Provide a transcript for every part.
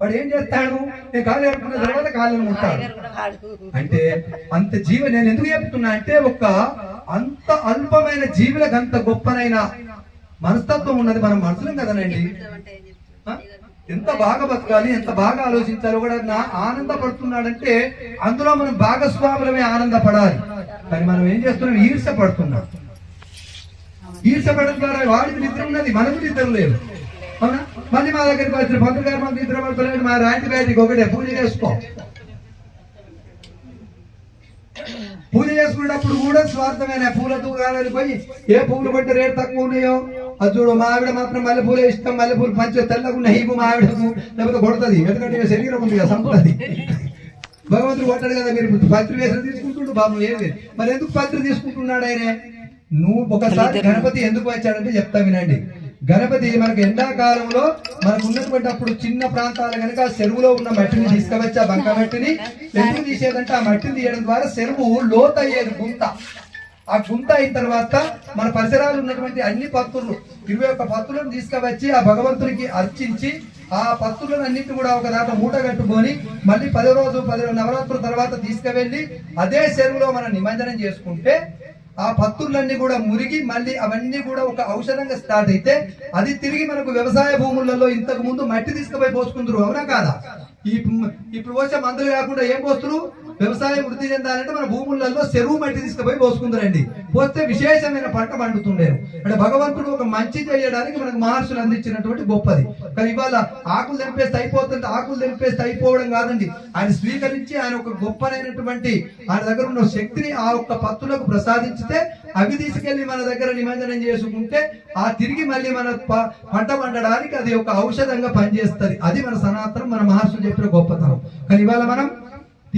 వాడు ఏం చేస్తాడు? నేను కాలు కడుక్కున్న తర్వాత కాళ్ళను ముట్టాడు అంటే అంత జీవ నేను ఎందుకు చెప్తున్నా అంటే ఒక అంత అల్పమైన జీవులకు అంత గొప్పనైన మనస్తత్వం ఉన్నది మనం మనుషులం కదనండి? ఎంత బాగా బతకాలి ఎంత బాగా ఆలోచించాలి కూడా నా ఆనందపడుతున్నాడంటే అందులో మనం భాగస్వాములమే ఆనందపడాలి. కానీ మనం ఏం చేస్తున్నాం? ఈర్ష పడుతున్నాం. ఈర్ష పడడం ద్వారా వాడికి నిద్ర ఉన్నది మనకు నిద్ర లేదు. అవునా? మళ్ళీ మా దగ్గరికి వచ్చిన పంతులు గారు మాకు నిద్ర పడతలేదు మా రాంటి బయటికి ఒకటే పూజ చేసుకో. పూజ చేసుకునేటప్పుడు కూడా స్వార్థమైన పూల దుకాణానికి పోయి ఏ పూలు కొంటే రేటు తక్కువ ఉన్నాయో? అది చూడు మా ఆవిడ మాత్రం మల్లెపూలే ఇష్టం. మల్లెపూలు పంచ తెల్లగా ఉన్న హీపు మా ఆవిడకు లేకపోతే కొడుతుంది. ఎందుకంటే శరీరం ఉంది కదా సంపది భగవంతుడు కొట్టాడు కదా మీరు పత్రి వేసిన తీసుకుంటుండు బాబు ఏం లేదు. మరి ఎందుకు పత్రి తీసుకుంటున్నాడు ఆయన? నువ్వు ఒకసారి గణపతి ఎందుకు వచ్చాడంటే చెప్తా వినండి. గణపతి మనకు ఎండాకాలంలో మనకు ఉన్నటువంటి అప్పుడు చిన్న ప్రాంతాలు కనుక చెరువులో ఉన్న మట్టిని తీసుకువచ్చి ఆ బంక మట్టిని ఎందుకు తీసేదంటే ఆ మట్టిని తీయడం ద్వారా చెరువు లోతయ్యేది గుంత. ఆ గుంత అయిన తర్వాత మన పరిసరాలు ఉన్నటువంటి అన్ని పత్తులు ఇరవై ఒక్క పత్తులను తీసుకువచ్చి ఆ భగవంతునికి అర్చించి ఆ పత్తులను అన్నింటి కూడా ఒక దాంట్లో మూట కట్టుకొని మళ్ళీ పది రోజు పది నవరాత్రుల తర్వాత తీసుకువెళ్ళి అదే చెరువులో మనం నిమజ్జనం చేసుకుంటే ఆ పత్తులన్నీ కూడా మురిగి మళ్ళీ అవన్నీ కూడా ఒక ఔషధంగా స్టార్ట్ అయితే అది తిరిగి మనకు వ్యవసాయ భూములలో ఇంతకు ముందు మట్టి తీసుకుపోయి పోసుకుందరు అవునా కాదా? ఇప్పుడు పోసే మందులు కాకుండా ఏం పోస్తున్నారు వ్యవసాయం వృద్ధి చెందాలంటే మన భూములలో చెరువు మట్టి తీసుకుపోయి పోసుకుందరండి. పోస్తే విశేషమైన పంట పండుతుండేది అంటే భగవంతుడు ఒక మంచి చేయడానికి మనకు మహర్షులు అందించినటువంటి గొప్పది. కానీ ఇవాళ ఆకులు తెంపేస్తే అయిపోతుంటే ఆకులు తెంపేస్తే అయిపోవడం కాదండి. ఆయన స్వీకరించి ఆయన ఒక గొప్పనైనటువంటి ఆయన దగ్గర ఉన్న శక్తిని ఆ ఒక్క పత్తులకు ప్రసాదించితే అవి తీసుకెళ్ళి మన దగ్గర నిమజ్జనం చేసుకుంటే ఆ తిరిగి మళ్ళీ మన పంట పండడానికి అది ఒక ఔషధంగా పనిచేస్తుంది. అది మన సనాతనం మన మహర్షులు చెప్పిన గొప్పతనం. కానీ ఇవాళ మనం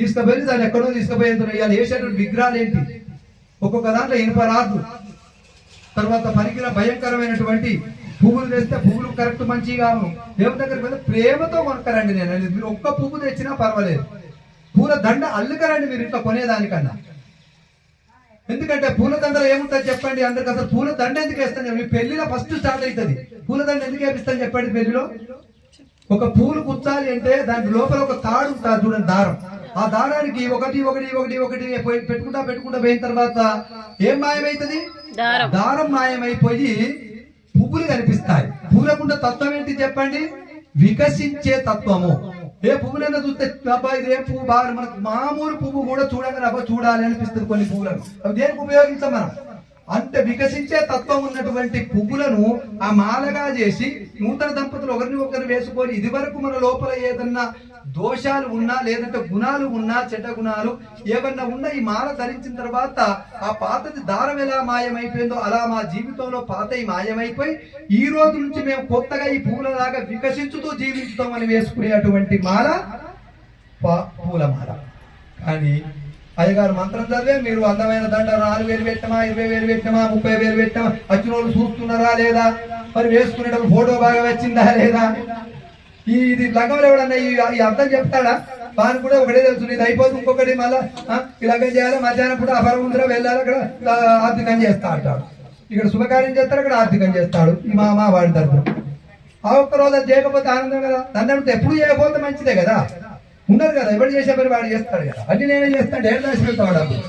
తీసుకుపోయి దాన్ని ఎక్కడో తీసుకుపోయి ఇవాళ వేసేటువంటి విగ్రహాలు ఏంటి? ఒక్కొక్క దాంట్లో ఇనుప రాదు తర్వాత పనికిర భయంకరమైనటువంటి పువ్వులు తెస్తే పువ్వులు కరెక్ట్ మంచిగా దేవుని దగ్గరికి మీద ప్రేమతో కొనక్కరండి నేను. మీరు ఒక్క పువ్వు తెచ్చినా పర్వాలేదు. పూల దండ అల్లుకరండి మీరు ఇంట్లో కొనేదానికన్నా. ఎందుకంటే పూల దండలు ఏముంటుంది చెప్పండి అందరికి? అసలు పూల దండ ఎందుకు వేస్తాను మీ పెళ్ళిలో ఫస్ట్ స్టార్ట్ అవుతుంది. పూల దండ ఎందుకు వేపిస్తాను చెప్పండి పెళ్ళిలో ఒక పూలు కుచ్చాలి అంటే దాని లోపల ఒక తాడు ఉంటుంది చూడండి దారం. ఆ దారానికి ఒకటి ఒకటి ఒకటి ఒకటి పెట్టుకుంటా పెట్టుకుంటా పోయిన తర్వాత ఏం మాయమైతుంది? దారం. దారం మాయమైపోయి పువ్వులు కనిపిస్తాయి. పూలకుండా తత్వం ఏంటి చెప్పండి? వికసించే తత్వము. ఏ పువ్వులైనా చూస్తే అబ్బా ఇది ఏం పువ్వు బాగా మనకు మామూలు పువ్వు కూడా చూడగానే అబ్బా చూడాలి అనిపిస్తుంది కొన్ని పువ్వులను. అవి దేనికి ఉపయోగించాం మనం? అంత వికసించే తత్వం ఉన్నటువంటి పువ్వులను ఆ మాలగా చేసి నూతన దంపతులు ఒకరిని ఒకరు వేసుకొని ఇది వరకు మన లోపల ఏదన్నా దోషాలు ఉన్నా లేదంటే గుణాలు ఉన్నా చెడ్డ గుణాలు ఏమన్నా ఉన్నా ఈ మాల ధరించిన తర్వాత ఆ పాతది దారం ఎలా మాయమైపోయిందో అలా మా జీవితంలో పాత మాయమైపోయి ఈ రోజు నుంచి మేము కొత్తగా ఈ పూలలాగా వికసించుతూ జీవించుతామని వేసుకునేటువంటి మాల పూల పూలమాల కానీ అయ్యగారు మంత్రం చదివే మీరు అందమైన దండ నాలుగు వేలు పెట్టమా ఇరవై వేలు పెట్టమా ముప్పై వేలు పెట్టమా వచ్చిన వాళ్ళు చూస్తున్నారా లేదా? మరి వేసుకునేటప్పుడు ఫోటో బాగా వచ్చిందా లేదా? ఈ ఇది లగ్గం ఎవడన్నా ఈ అర్థం చెప్తాడా? వాని కూడా ఒకటే తెలుసు ఇది అయిపోతుంది ఇంకొకటి మళ్ళా ఆ, ఈ లగ్గం చేయాలి మధ్యాహ్నం పూట అపరం ఉందిరా వెళ్ళాలి అక్కడ ఆర్థికం చేస్తా అంటాడు ఇక్కడ శుభకార్యం చేస్తాడు అక్కడ ఆర్థికం చేస్తాడు. ఈ మా మా వాడి తరఫున ఆ ఒక్క రోజు అది చేయకపోతే ఆనందం కదా? దాన్ని అంటే ఎప్పుడు చేయకపోతే మంచిదే కదా? ఉన్నారు కదా ఎవరు చేసే పని వాడు చేస్తాడు కదా. అన్ని నేనే చేస్తాడు ఏడు రాసి పెడతాడు అప్పుడు.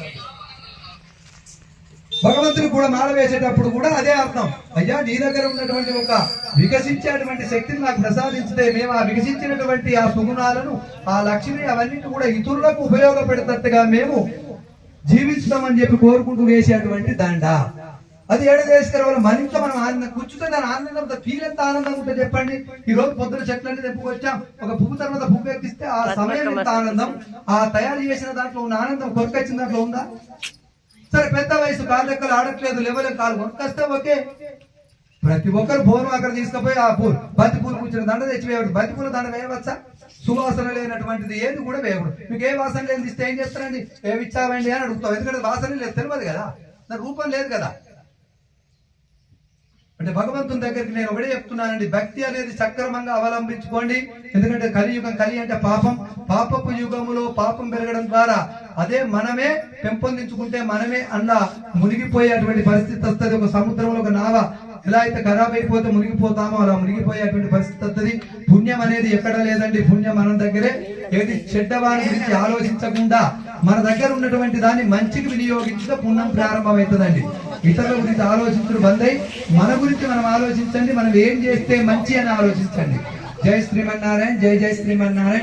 భగవంతుడు కూడా మాల వేసేటప్పుడు కూడా అదే అర్థం. అయ్యా నీ దగ్గర ఉన్నటువంటి ఒక వికసించేటువంటి శక్తిని నాకు ప్రసాదించితే మేము ఆ వికసించినటువంటి ఆ సుగుణాలను ఆ లక్ష్మి అవన్నీ కూడా ఇతరులకు ఉపయోగపెడతట్టుగా మేము జీవిస్తామని చెప్పి కోరుకుంటూ వేసేటువంటి దండ. అది ఏడ చేసుకునే వాళ్ళు మన ఇంట్లో మనం ఆనందం కూర్చుంటే దాని ఆనందం ఫీల్ ఎంత ఆనందం ఉంటుంది చెప్పండి. ఈ రోజు పొద్దున చెట్లన్నీ తెప్పుకొచ్చాం ఒక పువ్వు తర్వాత పువ్వు ఎక్కిస్తే ఆ సమయం ఎంత ఆనందం ఆ తయారు చేసిన దాంట్లో ఉన్న ఆనందం కొరకొచ్చిన దాంట్లో ఉందా? సరే పెద్ద వయసు కాలు లెక్కలు ఆడట్లేదు లేవలేదు కాలు కొనుకొస్తే ఓకే. ప్రతి ఒక్కరు భోనం అక్కడ తీసుకుపోయి ఆ పూలు బంతి పూలు కూర్చుని దండ తెచ్చి వేయడు బంతి పూల దండ వేయవచ్చా? సువాసన లేనటువంటిది ఏది కూడా వేయకూడదు. మీకు ఏ వాసన లేని ఇస్తే ఏం చేస్తారండి ఏమి ఇచ్చావండి అని అడుగుతాం ఎందుకంటే వాసన లేదు తెలియదు కదా. దాని రూపం లేదు కదా. అంటే భగవంతుని దగ్గరికి నేను ఒకటే చెప్తున్నానండి భక్తి అనేది సక్రమంగా అవలంబించుకోండి. ఎందుకంటే కలియుగం కలి అంటే పాపం. పాపపు యుగములో పాపం పెరగడం ద్వారా అదే మనమే పెంపొందించుకుంటే మనమే అన్న మునిగిపోయేటువంటి పరిస్థితి వస్తుంది. ఒక సముద్రంలో ఒక నావ ఎలా అయితే ఖరాబ్ అయిపోతే మునిగిపోతామో అలా మునిగిపోయేటువంటి పరిస్థితి వస్తుంది పుణ్యం అనేది ఎక్కడ లేదండి. పుణ్యం మన దగ్గరే. ఏది చెడ్డవారి గురించి ఆలోచించకుండా మన దగ్గర ఉన్నటువంటి దాన్ని మంచికి వినియోగించడం పుణ్యం ప్రారంభమవుతుందండి. ఇతరుల గురించి ఆలోచించడం బంద్. మన గురించి మనం ఆలోచించండి. మనం ఏం చేస్తే మంచి అని ఆలోచించండి. జై శ్రీమన్నారాయణ జై జై శ్రీమన్నారాయణ.